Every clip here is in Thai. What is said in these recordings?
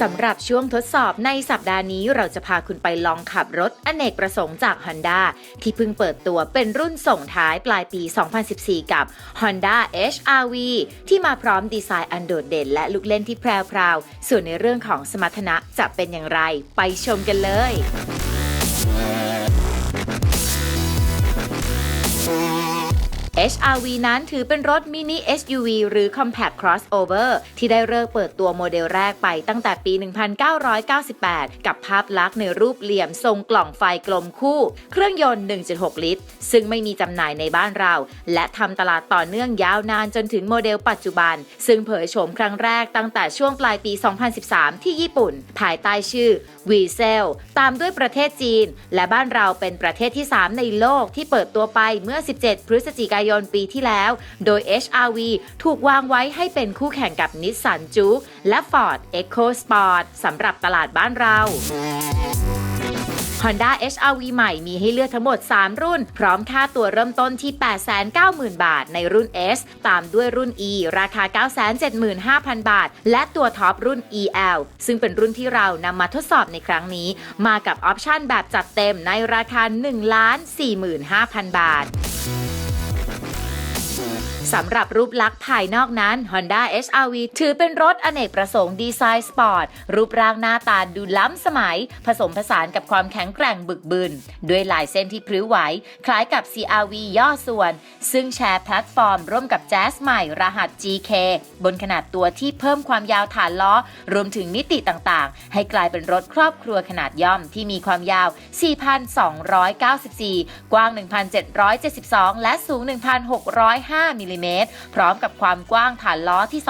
สำหรับช่วงทดสอบในสัปดาห์นี้เราจะพาคุณไปลองขับรถอเนกประสงค์จาก Honda ที่เพิ่งเปิดตัวเป็นรุ่นส่งท้ายปลายปี 2014 กับ Honda HRV ที่มาพร้อมดีไซน์อันโดดเด่นและลูกเล่นที่แพรวๆ ส่วนในเรื่องของสมรรถนะจะเป็นอย่างไร ไปชมกันเลย HRV นั้นถือเป็นรถมินิ SUV หรือ Compact Crossover ที่ได้เริ่มเปิดตัวโมเดลแรกไปตั้งแต่ปี 1998 กับภาพลักษณ์ในรูปเหลี่ยมทรงกล่องไฟกลมคู่ เครื่องยนต์ 1.6 ลิตร ซึ่งไม่มีจำหน่ายในบ้านเรา และทำตลาดต่อเนื่องยาวนานจนถึงโมเดลปัจจุบัน ซึ่งเผยโฉมครั้งแรกตั้งแต่ช่วงปลายปี 2013 ที่ญี่ปุ่น ภายใต้ชื่อวีเซลตามด้วยประเทศจีน และบ้านเราเป็นประเทศที่ 3 ในโลกที่เปิดตัวไปเมื่อ 17 พฤศจิกายนปีที่แล้ว โดย HRV ถูกวางไว้ให้เป็นคู่แข่งกับนิสสันจูกและ Ford EcoSport สำหรับตลาดบ้านเรา Honda HRV ใหม่มีให้เลือกทั้งหมด 3 รุ่น พร้อมค่าตัวเริ่มต้นที่ 890,000 บาทในรุ่น S ตามด้วยรุ่น E ราคา 975,000 บาท และตัวท็อปรุ่น EL ซึ่งเป็นรุ่นที่เรานำมาทดสอบในครั้งนี้ มากับออปชั่นแบบจัดเต็มในราคา 1,45,000 บาท สำหรับรูปลักษณ์ภายนอกนั้น Honda HRV ถือเป็นรถอเนกประสงค์ดีไซน์สปอร์ต รูปร่างหน้าตาดูล้ำสมัย ผสมผสานกับความแข็งแกร่งบึกบึน ด้วยลายเส้นที่พริ้วไหว คล้ายกับ CRV ย่อส่วน ซึ่งแชร์แพลตฟอร์มร่วมกับ Jazz ใหม่รหัส GK บนขนาดตัวที่เพิ่มความยาวฐานล้อ รวมถึงมิติต่างๆ ให้กลายเป็นรถครอบครัวขนาดย่อมที่มีความยาว 4,294 กว้าง 1,772 และสูง 1,605มิลลิเมตรพร้อมกับความกว้างฐานล้อที่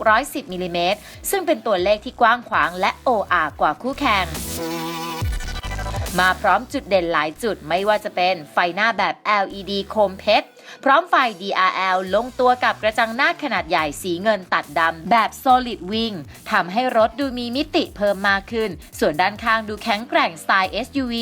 2,610มิลลิเมตรซึ่งเป็นตัวเลขที่กว้างขวางและโออากว่าคู่แข่ง มาพร้อมจุดเด่นหลายจุดไม่ว่าจะเป็นไฟหน้าแบบ LED โคมเพชร พร้อมไฟ DRL ลงตัวกับกระจังหน้าขนาดใหญ่สีเงินตัดดำแบบ Solid Wing ทำให้รถดูมีมิติเพิ่มมากขึ้น ส่วนด้านข้างดูแข็งแกร่งสไตล์ SUV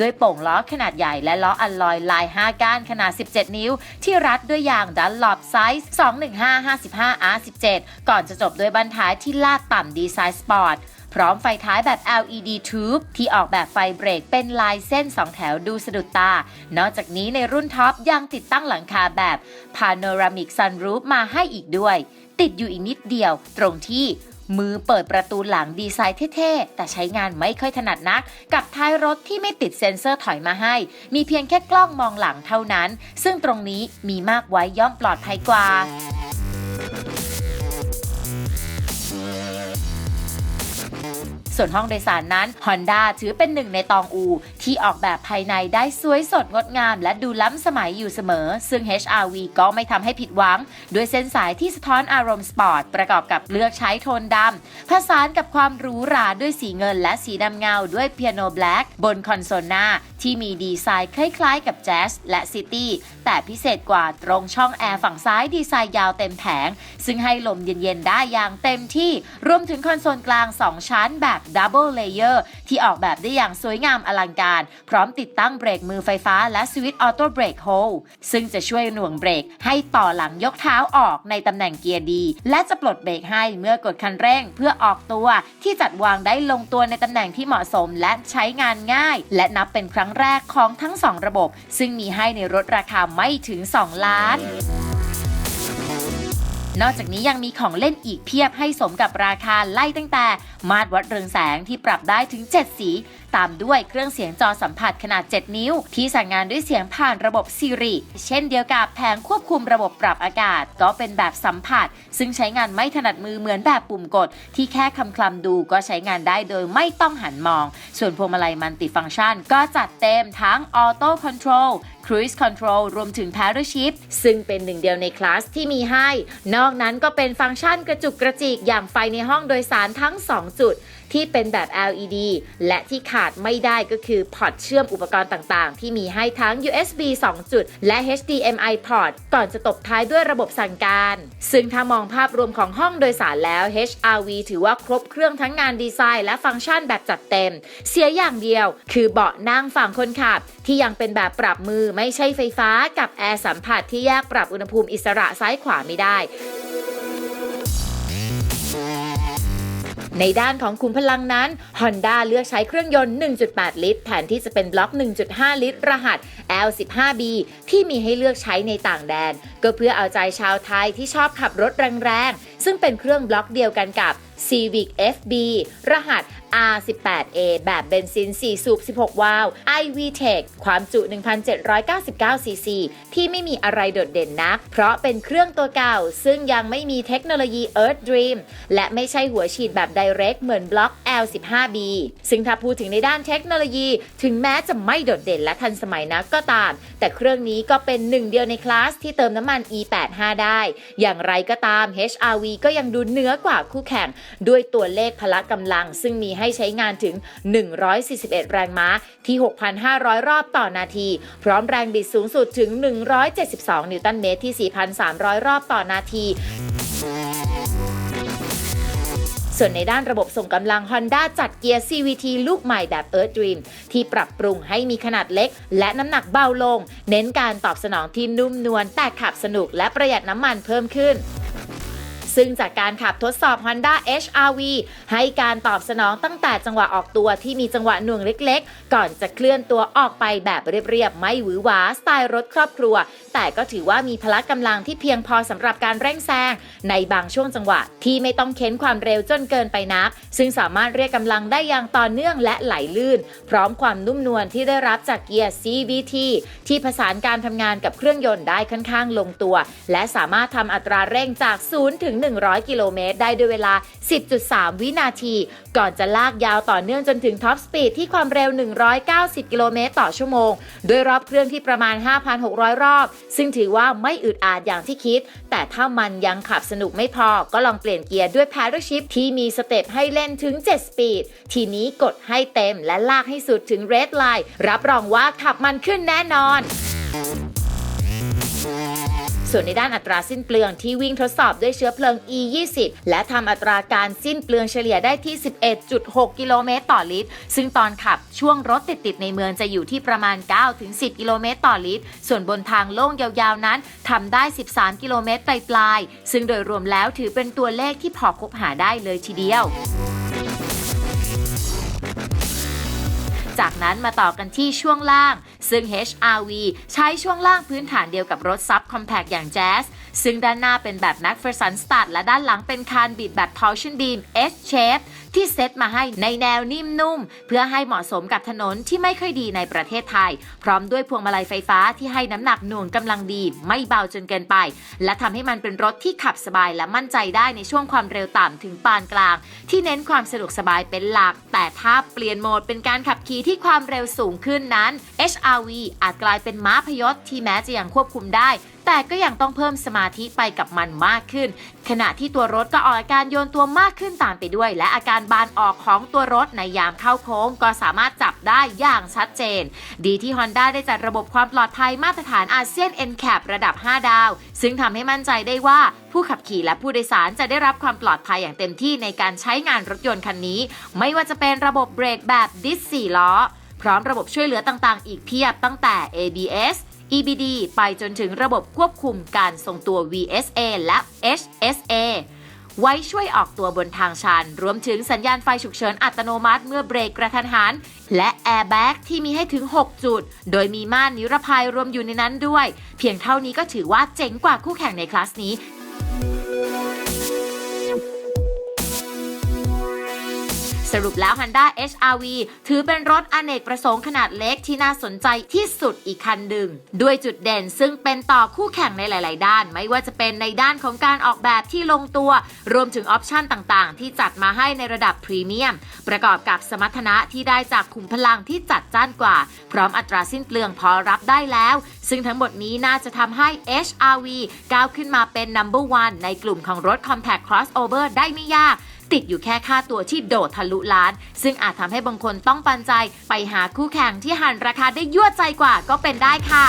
ด้วยโป่งล้อขนาดใหญ่และล้ออัลลอยลาย 5 ก้านขนาด 17 นิ้ว ที่รัดด้วยยางดันหลอบไซส์ 215 55 R17 ก่อนจะจบด้วยบันท้ายที่ลาดต่ำดีไซน์สปอร์ต พร้อมไฟท้ายแบบ LED tube ที่ออกแบบไฟเบรกเป็นลายเส้น 2 แถวดูสะดุดตา นอกจากนี้ในรุ่นท็อปยังติดตั้งหลังคาแบบ Panoramic Sunroof มาให้อีกด้วย ติดอยู่อีกนิดเดียว ตรงที่มือเปิดประตูหลังดีไซน์เท่ ๆ แต่ใช้งานไม่ค่อยถนัดนัก กับท้ายรถที่ไม่ติดเซ็นเซอร์ถอยมาให้ มีเพียงแค่กล้องมองหลังเท่านั้น ซึ่งตรงนี้มีมากไว้ย่อมปลอดภัยกว่า ส่วนห้องโดยสารนั้น Honda ถือเป็นหนึ่งในตองอู ที่ออกแบบภายในได้สวยสดงดงาม และดูล้ำสมัยอยู่เสมอ ซึ่ง HRV ก็ไม่ทำให้ผิดหวัง ด้วยเส้นสายที่สะท้อนอารมณ์สปอร์ต ประกอบกับเลือกใช้โทนดำผสานกับความหรูหราด้วยสีเงินและสีดำเงาด้วยเปียโนแบล็กบนคอนโซลหน้าที่มีดีไซน์คล้ายๆ กับแจ๊สและซิตี้แต่พิเศษกว่าตรงช่องแอร์ฝั่งซ้ายดีไซน์ยาวเต็มแผง ซึ่งให้ลมเย็นๆ ได้อย่างเต็มที่ รวมถึงคอนโซลกลาง 2 ชั้นแบบ Double Layer ที่ออกแบบได้อย่างสวยงามอลังการ พร้อมติดตั้งเบรกมือไฟฟ้าและสวิตช์ออโต้เบรกโฮลซึ่งจะช่วยหน่วงเบรกให้ต่อหลังยกเท้าออกในตำแหน่งเกียร์ดี และจะปลดเบรกให้เมื่อกดคันเร่งเพื่อออกตัวที่จัดวางได้ลงตัวในตำแหน่งที่เหมาะสมและใช้งานง่าย และนับเป็นครั้งแรกของทั้ง 2 ระบบ ซึ่งมีให้ในรถราคาไม่ถึง 2 ล้านนอกจากนี้ยังมีของเล่นอีกเพียบให้สมกับราคาไล่ตั้งแต่ มาตรวัดเรืองแสงที่ปรับได้ถึง 7 สี ตามด้วยเครื่องเสียงจอสัมผัสขนาด 7 นิ้ว ที่สั่งงานด้วยเสียงผ่านระบบ Siri เช่นเดียวกับแผงควบคุมระบบปรับอากาศ ก็เป็นแบบสัมผัส ซึ่งใช้งานไม่ถนัดมือเหมือนแบบปุ่มกด ที่แค่คำคลำดูก็ใช้งานได้โดยไม่ต้องหันมอง ส่วนพวงมาลัยมัลติฟังก์ชัน ก็จัดเต็มทั้ง Auto Control Cruise Control รวมถึง Paddle Shift ซึ่งเป็นหนึ่งเดียวในคลาสที่มีให้ นอกนั้นก็เป็นฟังก์ชันกระจุกกระจิกอย่างไฟในห้องโดยสารทั้ง 2จุด ที่เป็นแบบ LED และที่ขาดไม่ได้ก็คือพอร์ตเชื่อมอุปกรณ์ต่างๆ ที่มีให้ทั้ง USB 2 จุด และ HDMI port ก่อนจะตบท้ายด้วยระบบสั่งการ ซึ่งถ้ามองภาพรวมของห้องโดยสารแล้ว HRV ถือว่าครบเครื่องทั้งงานดีไซน์และฟังก์ชันแบบจัดเต็ม เสียอย่างเดียว คือเบาะนั่งฝั่งคนขับ ที่ยังเป็นแบบปรับมือไม่ใช่ไฟฟ้ากับแอร์สัมผัสที่แยกปรับอุณหภูมิอิสระซ้ายขวาไม่ได้ ในด้านของขุมพลังนั้น Honda เลือกใช้เครื่องยนต์ 1.8 ลิตร แทนที่จะเป็นบล็อก 1.5 ลิตร รหัส L15B ที่มีให้เลือกใช้ในต่างแดน ก็เพื่อเอาใจชาวไทยที่ชอบขับรถแรงๆ ซึ่งเป็นเครื่องบล็อกเดียวกันกับ Civic FB รหัส R18A แบบเบนซิน 4 สูบ 16 วาล์ว iVTEC ความจุ 1,799ซีซีที่ไม่มีอะไรโดดเด่นนัก เพราะเป็นเครื่องตัวเก่า ซึ่งยังไม่มีเทคโนโลยี Earth Dream และไม่ใช่หัวฉีดแบบ Direct เหมือนบล็อก L15B ซึ่งถ้าพูดถึงในด้านเทคโนโลยี ถึงแม้จะไม่โดดเด่นและทันสมัยนักก็ตาม แต่เครื่องนี้ก็เป็นหนึ่งเดียวในคลาสที่เติมน้ำมัน E85 ได้ อย่างไรก็ตาม HRV ก็ยังดูเหนือกว่าคู่แข่ง ด้วยตัวเลขพละกำลัง ซึ่งมีให้ใช้งานถึง 141 แรงม้าที่ 6,500 รอบต่อนาที พร้อมแรงบิดสูงสุดถึง 172 นิวตันเมตรที่ 4,300 รอบต่อนาทีส่วนในด้านระบบส่งกำลัง Honda จัดเกียร์ CVT ลูกใหม่แบบ Earth Dream ที่ปรับปรุงให้มีขนาดเล็ก และน้ำหนักเบาลง เน้นการตอบสนองที่นุ่มนวลแต่ขับสนุกและประหยัดน้ำมันเพิ่มขึ้น ซึ่งจากการขับทดสอบ Honda HRV ให้การตอบสนองตั้งแต่จังหวะออกตัวที่มีจังหวะหน่วงเล็กๆ ก่อนจะเคลื่อนตัวออกไปแบบเรียบๆ ไม่หวือหวาสไตล์รถครอบครัว แต่ก็ถือว่ามีพละกำลังที่เพียงพอสำหรับการเร่งแซงในบางช่วงจังหวะที่ไม่ต้องเค้นความเร็วจนเกินไปนัก ซึ่งสามารถเรียกกำลังได้อย่างต่อเนื่องและไหลลื่น พร้อมความนุ่มนวลที่ได้รับจากเกียร์ CVT ที่ผสานการทำงานกับเครื่องยนต์ได้ค่อนข้างลงตัว และสามารถทำอัตราเร่งจาก 0 ถึง100 กิโลเมตร ได้ด้วยเวลา 10.3 วินาที ก่อนจะลากยาวต่อเนื่องจนถึงท็อปสปีดที่ความเร็ว 190 กิโลเมตรต่อชั่วโมงด้วยรอบเครื่องที่ประมาณ 5,600 รอบ ซึ่งถือว่าไม่อึดอัดอย่างที่คิด แต่ถ้ามันยังขับสนุกไม่พอ ก็ลองเปลี่ยนเกียร์ด้วย Paddle Shift ที่มีสเต็ปให้เล่นถึง 7 สปีด ทีนี้กดให้เต็มและลากให้สุดถึง Red Line รับรองว่าขับมันขึ้นแน่นอน ส่วนในด้านอัตราสิ้นเปลืองที่วิ่งทดสอบด้วยเชื้อเพลิง E20 และทำอัตราการสิ้นเปลืองเฉลี่ยได้ที่ 11.6 กิโลเมตรต่อลิตร ซึ่งตอนขับช่วงรถติดๆในเมืองจะอยู่ที่ประมาณ 9-10 กิโลเมตรต่อลิตร ส่วนบนทางโล่งยาวๆนั้นทำได้ 13 กิโลเมตรปลายๆซึ่งโดยรวมแล้วถือเป็นตัวเลขที่พอคบหาได้เลยทีเดียว จากนั้นมาต่อกันที่ช่วงล่าง ซึ่ง HRV ใช้ช่วงล่างพื้นฐานเดียวกับรถซับคอมแพกอย่าง Jazz ซึ่งด้านหน้าเป็นแบบ McPherson Start และด้านหลังเป็นคานบิดแบบ Torsion Beam S Shape ที่เซตมาให้ในแนวนิ่มนุ่ม เพื่อให้เหมาะสมกับถนนที่ไม่ค่อยดีในประเทศไทย พร้อมด้วยพวงมาลัยไฟฟ้าที่ให้น้ำหนักหน่วงกำลังดี ไม่เบาจนเกินไป และทำให้มันเป็นรถที่ขับสบายและมั่นใจได้ในช่วงความเร็วต่ำถึงปานกลาง ที่เน้นความสะดวกสบายเป็นหลัก แต่ถ้าเปลี่ยนโหมดเป็นการขับขี่ที่ความเร็วสูงขึ้นนั้น HRV อาจกลายเป็นม้าพยศที่แม้จะยังควบคุมได้ แต่ก็ยังต้องเพิ่มสมาธิไปกับมันมากขึ้น ขณะที่ตัวรถก็ออกอาการโยนตัวมากขึ้นตามไปด้วย และอาการบานออกของตัวรถในยามเข้าโค้ง ก็สามารถจับได้อย่างชัดเจน ดีที่ Honda ได้จัดระบบความปลอดภัยมาตรฐานอาเซียน NCAP ระดับ 5 ดาว ซึ่งทำให้มั่นใจได้ว่าผู้ขับขี่และผู้โดยสารจะได้รับความปลอดภัยอย่างเต็มที่ในการใช้งานรถยนต์คันนี้ ไม่ว่าจะเป็นระบบเบรกแบบดิส4ล้อ พร้อมระบบช่วยเหลือต่างๆ อีกเพียบตั้งแต่ ABS EBD ไปจนถึงระบบควบคุมการทรงตัว VSA และ HSA ไว้ช่วยออกตัวบนทางชัน รวมถึงสัญญาณไฟฉุกเฉินอัตโนมัติเมื่อเบรกกระทันหัน และแอร์แบ็กที่มีให้ถึง 6 จุด โดยมีม่านนิรภัยรวมอยู่ในนั้นด้วย เพียงเท่านี้ก็ถือว่าเจ๋งกว่าคู่แข่งในคลาสนี้ รุปแล้ว Honda HRV ถือเป็นรถอเนกประสงค์ขนาดเล็กที่น่าสนใจที่สุดอีกคันหนึ่ง ด้วยจุดเด่นซึ่งเป็นต่อคู่แข่งในหลาย ๆ ด้าน ไม่ว่าจะเป็นในด้านของการออกแบบที่ลงตัว รวมถึงออปชันต่าง ๆ ที่จัดมาให้ในระดับพรีเมียม ประกอบกับสมรรถนะที่ได้จากขุมพลังที่จัดจ้านกว่า พร้อมอัตราสิ้นเปลืองพอรับได้แล้ว ซึ่งทั้งหมดนี้น่าจะทำให้ HRV ก้าวขึ้นมาเป็น number one ในกลุ่มของรถ compact crossover ได้ไม่ยาก ติดอยู่แค่ค่าตัวที่โดดทะลุล้าน ซึ่งอาจทำให้บางคนต้องปันใจไปหาคู่แข่งที่หันราคาได้ยั่วใจกว่าก็เป็นได้ค่ะ